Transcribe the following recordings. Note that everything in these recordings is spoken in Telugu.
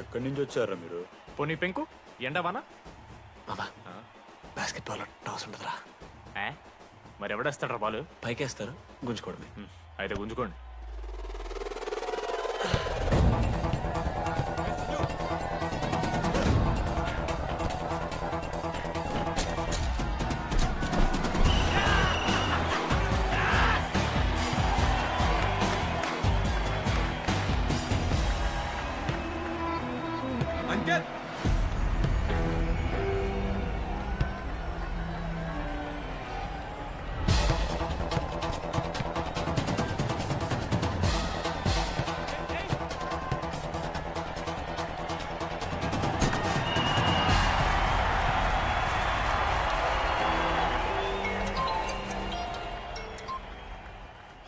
ఎక్కడి నుంచి వచ్చారా మీరు? పోనీ పెంకు ఎండవానా బాబా బాస్కెట్ బాల్ టాస్ ఉంటుందిరా. ఏ? మరి ఎవడేస్తాడ్రా బాలు? పైకేస్తారు గుంజుకోవడమే. అయితే గుంజుకోండి.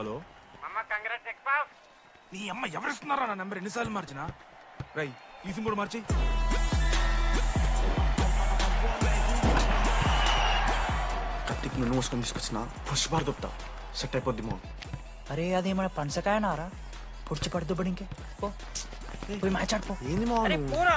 హలో. నీ అమ్మ ఎవరిస్తున్నారా నా నెంబర్ ఎన్నిసార్లు మార్చినా? రై ఈ సిమ్ కూడా మార్చి కత్తికి నన్ను మోసుకొని తీసుకొచ్చిన పుష్పార్ దొప్తా సెట్ అయిపోద్ది మో. అరే అది మన పనసకాయ నారా పుడిచి పడుతూ పడి ఇంకే పోయి మ్యాచ్ ఆడిపో ఏంది మా పోరా.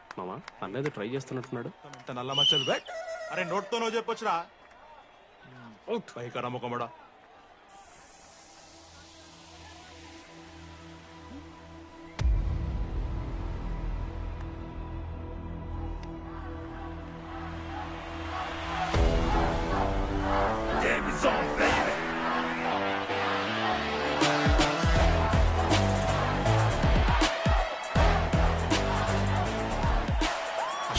మామా అన్నది ట్రై చేస్తున్నట్టున్నాడు. ఇంత నల్ల మచ్చలు బెట్ అరే నోట్తో నువ్వు చెప్పొచ్చురా పైకరా ముఖమడా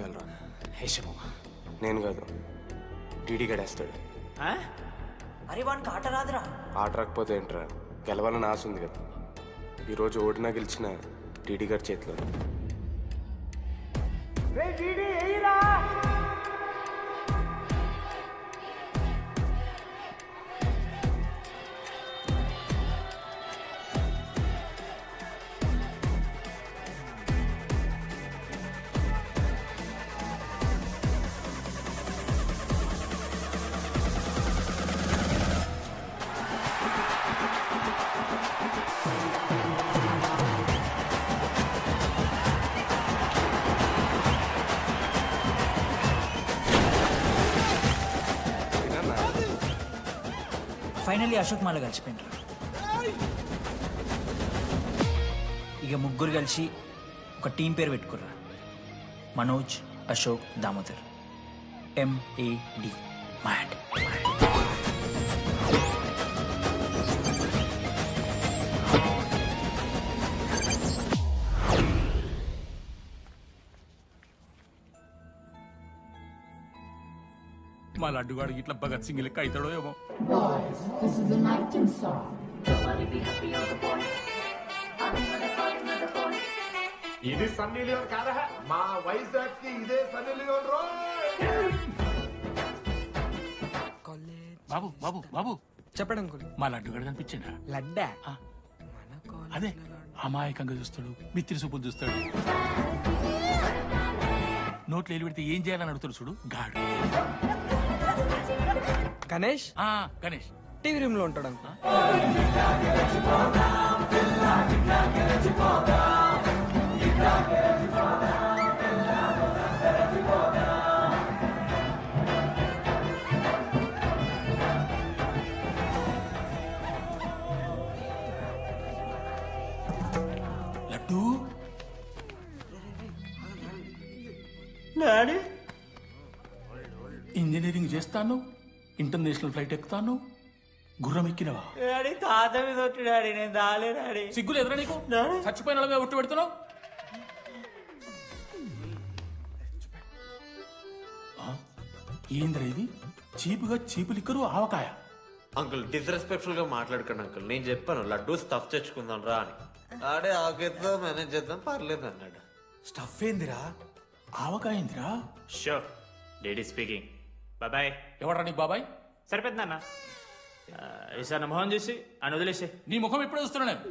వెళ్ళరా? హేషమో నేను కాదు డీడీ గడేస్తాడు. అరే వానికి ఆట రాదురా. ఆట రాకపోతే ఏంట్రా? గెలవాలని ఆశ ఉంది కదా. ఈరోజు ఓడినా గెలిచిన డీడీ గారి చేతిలో. ఫైనల్లీ అశోక్ మాల కలిసిపోయినరు. ఇక ముగ్గురు కలిసి ఒక టీం పేరు పెట్టుకుర్రా. Manoj Ashok Damodar. M A D mad మా లడ్డుగాడికి ఇట్లా భగత్ సింగ్ లెక్క అవుతాడో ఏమో. ఇది సన్నీ లియోన్ కాదా మా వైజాగ్కి ఇదే సన్నీ లియోన్ రో బాబు బాబు బాబు. చెప్పండి అంకుల్ మా లడ్డుగాడు కనిపించిందా లడ్డా. అదే అమాయకంగా చూస్తాడు మిత్రి సూపులు చూస్తాడు. నోట్లు పెడితే ఏం చేయాలని అడుగుతాడు చూడు గాడు. గణేష్. ఆ, గణేష్. టీవీ రూమ్లో ఉంటాడు అంకుల్. లడ్డు? ఇంజనీరింగ్ చేస్తాను. ఇంటర్నేషనల్ ఫ్లైట్ ఎక్కుతాను? గుర్రం ఎక్కినవా? డాడీ తాత మీద ఒట్టు డాడీ నేను దాలే డాడీ. సిగ్గులు ఎదురా నీకు? చచ్చిపోయిన వాళ్ళ మీద ఒట్టు పెడుతున్నావు? ఆ? ఏందిరా ఇది? చీపుగా చీపు లిక్కరు ఆవకాయ. అంకుల్ డిస్రెస్పెక్ట్ఫుల్గా మాట్లాడకండి అంకుల్. నేను చెప్పాను లడ్డూ స్టఫ్ తెచ్చుకుందాం రా అని. ఆడే ఆగేద్దాం మేనేజ్ చేద్దాం పర్లేదు అన్నాడు. స్టఫ్ ఏందిరా? ఆవకాయ ఏందిరా? షూర్ డేడీ స్పీకింగ్ బాయ్ ఎవడ్రా నీకు బాబాయ్? సరిపోతుంది అన్న ఈసారి మొహం చూసి అని వదిలేసే. నీ ముఖం ఎప్పుడు చూస్తున్నా నేను.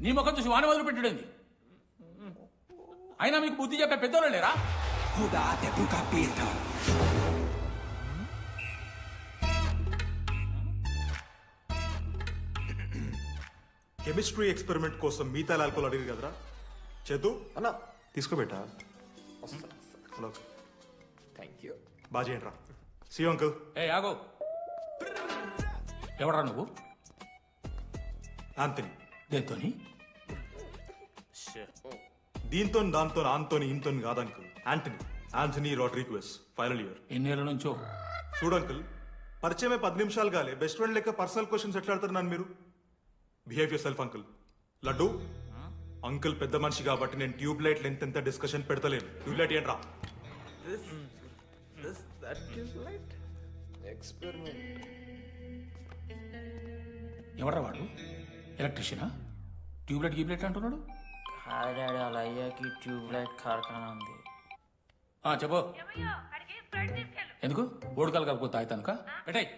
నీ ముఖం చూసి వాని వదిలి పెట్టడండి అయినా మీకు బుద్ధి చెప్పే పెద్దోళ్ళు లేరా? కెమిస్ట్రీ ఎక్స్పెరిమెంట్ కోసం మీథైల్ ఆల్కోహాల్ అడిగారు కదరా? చేద్దు అన్నా. తీసుకోబెట్టా బాగా చేయండి రా సీ అంకుల్. ఏ ఆగో. ఎవడ్రా నువ్వు? ఆంతని దేంతోని? దీంతో దాంతో ఆంతోని ఇంతో కాదు uncle. Anthony Anthony Rodrigues final year. ఎన్నేళ్ళ నుంచో? చూడు అంకుల్ పరిచయమే పది నిమిషాలు కాలే. బెస్ట్ ఫ్రెండ్ లెక్క పర్సనల్ క్వశ్చన్స్ ఎట్లా అడతారు నన్ను మీరు? Behave yourself uncle. Laddu? Uncle పెద్ద మనిషి కాబట్టి నేను ట్యూబ్ లైట్ లెంత్ ఎంత డిస్కషన్ పెడతలేను. ట్యూబ్ లైట్ ఏంట్రా? ఎవడ్రా వాడు? ఎలక్ట్రీషియనా ట్యూబ్లైట్ గీబ్లైట్ అంటున్నాడు? హాయ్ డాడీ అలా అయ్యాకి ట్యూబ్ లైట్ కార్ఖానా ఉంది. ఆ చెప్పు. ఎందుకు? ఓడికాలు కలుపుకో తాగుతానుక? పెట్టాయి.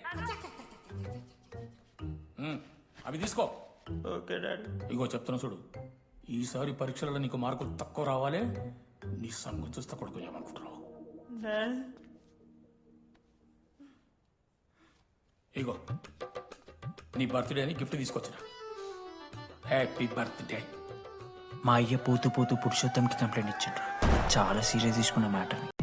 అవి తీసుకో. Okay daddy. ఇగో చెప్తున్నా చూడు. ఈసారి పరీక్షలలో నీకు మార్కులు తక్కువ రావాలి నీ సంగతి చూస్తే కొడుకు ఏమనుకుంటున్నావు ఇగో నీ బర్త్డే అని గిఫ్ట్ తీసుకొచ్చిన. హ్యాపీ బర్త్డే మా అయ్య పోతూ పోతూ పురుషోత్తంకి కంప్లైంట్ ఇచ్చిండ్రు. చాలా సీరియస్ తీసుకున్న మ్యాటర్ని